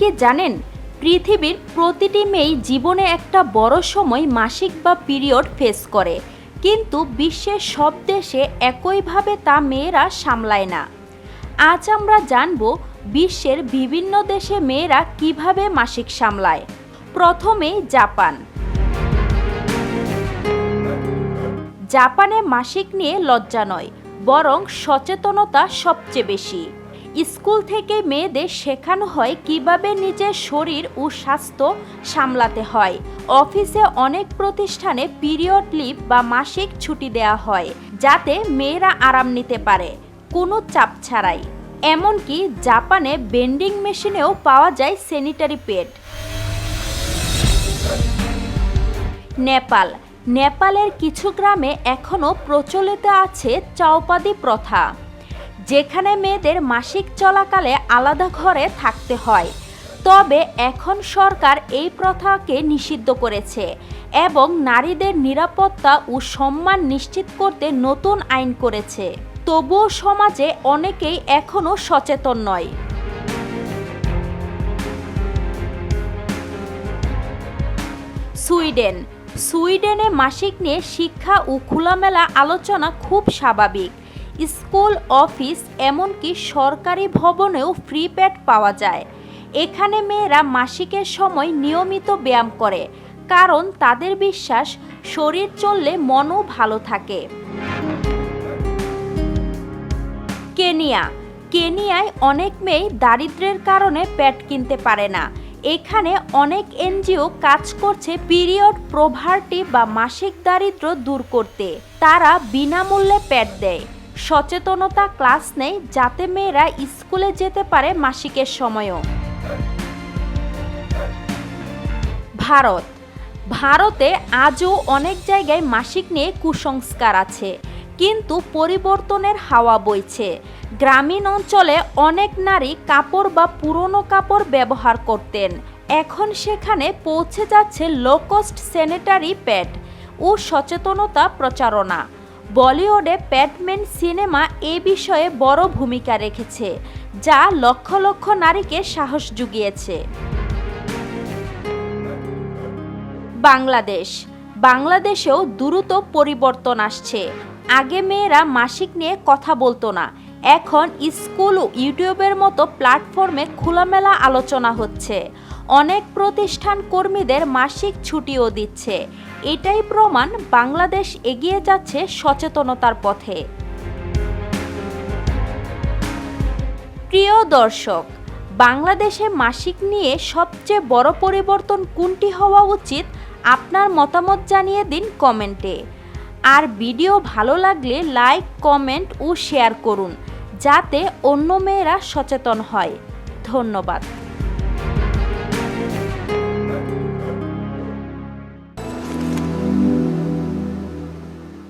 কি জানেন, পৃথিবীর প্রতিটি মেয়েই জীবনে একটা বড় সময় মাসিক বা পিরিয়ড ফেস করে, কিন্তু বিশ্বের সব দেশে একইভাবে তা মেয়েরা সামলায় না। আজ আমরা জানব বিশ্বের বিভিন্ন দেশে মেয়েরা কীভাবে মাসিক সামলায়। প্রথমেই জাপান। জাপানে মাসিক নিয়ে লজ্জা নয়, বরং সচেতনতা সবচেয়ে বেশি। স্কুল থেকে মেয়েদের শেখানো হয় কীভাবে নিজের শরীর ও স্বাস্থ্য সামলাতে হয়। অফিসে অনেক প্রতিষ্ঠানে পিরিয়ড লিভ বা মাসিক ছুটি দেওয়া হয়, যাতে মেয়েরা আরাম নিতে পারে। কোনো চাপ ছাড়াই। এমনকি জাপানে বেন্ডিং মেশিনেও পাওয়া যায় স্যানিটারি পেড। নেপাল। নেপালের কিছু গ্রামে এখনও প্রচলিত আছে চাওপাদি প্রথা। যেখানে মেয়েদের মাসিক চলাকালে আলাদা ঘরে থাকতে হয়। তবে এখন সরকার এই প্রথাকে নিষিদ্ধ করেছে এবং নারীদের নিরাপত্তা ও সম্মান নিশ্চিত করতে নতুন আইন করেছে। তবুও সমাজে অনেকেই এখনও সচেতন নয়। সুইডেন। সুইডেনে মাসিক নিয়ে শিক্ষা ও খোলামেলা আলোচনা খুব স্বাভাবিক। স্কুল, অফিস, এমনকি সরকারি ভবনেও ফ্রি প্যাড পাওয়া যায়। এখানে মেয়েরা মাসিকের সময় নিয়মিত ব্যায়াম করে, কারণ তাদের বিশ্বাস শরীর চললে মনও ভালো থাকে। কেনিয়া। কেনিয়ায় অনেক মেয়ে দারিদ্র্যের কারণে প্যাড কিনতে পারে না। এখানে অনেক এনজিও কাজ করছে পিরিয়ড, প্রভার্টি বা মাসিক দারিদ্র্য দূর করতে। তারা বিনামূল্যে প্যাড দেয়। সচেতনতা ক্লাস নেই যাতে মেয়েরা স্কুলে যেতে পারে মাসিকের সময়ও। ভারত। ভারতে আজও অনেক জায়গায় মাসিক নিয়ে কুসংস্কার আছে, কিন্তু পরিবর্তনের হাওয়া বইছে। গ্রামীণ অঞ্চলে অনেক নারী কাপড় বা পুরনো কাপড় ব্যবহার করতেন। এখন সেখানে পৌঁছে যাচ্ছে লো কস্ট স্যানিটারি প্যাড ও সচেতনতা প্রচারণা। বলিউডে প্যাডম্যান সিনেমা এ বিষয়ে বড় ভূমিকা রেখেছে, যা লক্ষ লক্ষ নারীকে সাহস জুগিয়েছে। বাংলাদেশ। বাংলাদেশেও দ্রুত পরিবর্তন আসছে। আগে মেয়েরা মাসিক নিয়ে কথা বলতো না। এখন স্কুল ও ইউটিউবের মতো প্ল্যাটফর্মে খোলামেলা আলোচনা হচ্ছে। অনেক প্রতিষ্ঠান কর্মীদের মাসিক ছুটিও দিচ্ছে। এটাই প্রমাণ বাংলাদেশ এগিয়ে যাচ্ছে সচেতনতার পথে। প্রিয় দর্শক, বাংলাদেশে মাসিক নিয়ে সবচেয়ে বড় পরিবর্তন কোনটি হওয়া উচিত আপনার মতামত জানিয়ে দিন কমেন্টে। আর ভিডিও ভালো লাগলে লাইক, কমেন্ট ও শেয়ার করুন, যাতে অন্য মেয়েরা সচেতন হয়। ধন্যবাদ।